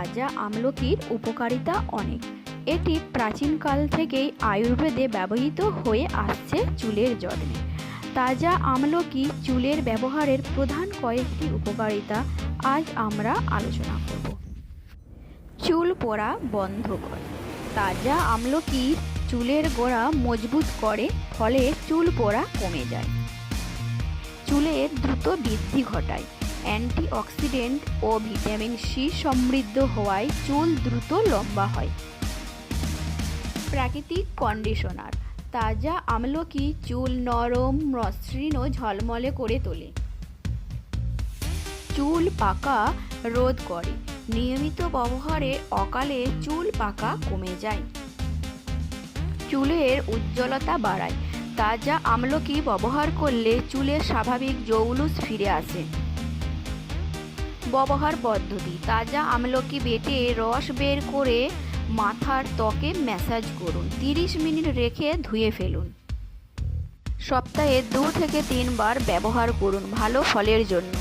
তাজা আমলকির উপকারিতা অনেক। এটি প্রাচীনকাল থেকেই আয়ুর্বেদে ব্যবহৃত হয়ে আসছে চুলের যত্নে। তাজা আমলকি চুলের ব্যবহারের প্রধান কয়েকটি উপকারিতা আজ আমরা আলোচনা করব। চুল পড়া বন্ধ করে। তাজা আমলকি চুলের গোড়া মজবুত করে, ফলে চুল পড়া কমে যায়। চুলের দ্রুত বৃদ্ধি ঘটায়। অ্যান্টিঅক্সিডেন্ট ও ভিটামিন সি সমৃদ্ধ হওয়ায় চুল দ্রুত লম্বা হয়। প্রাকৃতিক কন্ডিশনার, তাজা আমলকি, চুল নরম, মসৃণ ও ঝলমলে করে তোলে। চুল পাকা রোধ করে। নিয়মিত ব্যবহারে অকালে চুল পাকা কমে যায়। চুলের উজ্জ্বলতা বাড়ায়। তাজা আমলকি ব্যবহার করলে চুলের স্বাভাবিক জৌলুস ফিরে আসে। ব্যবহার পদ্ধতি। তাজা আমলকি বেটে রস বের করে মাথার ত্বকে ম্যাসাজ করুন। তিরিশ মিনিট রেখে ধুয়ে ফেলুন। সপ্তাহে দু থেকে তিনবার ব্যবহার করুন ভালো ফলের জন্য।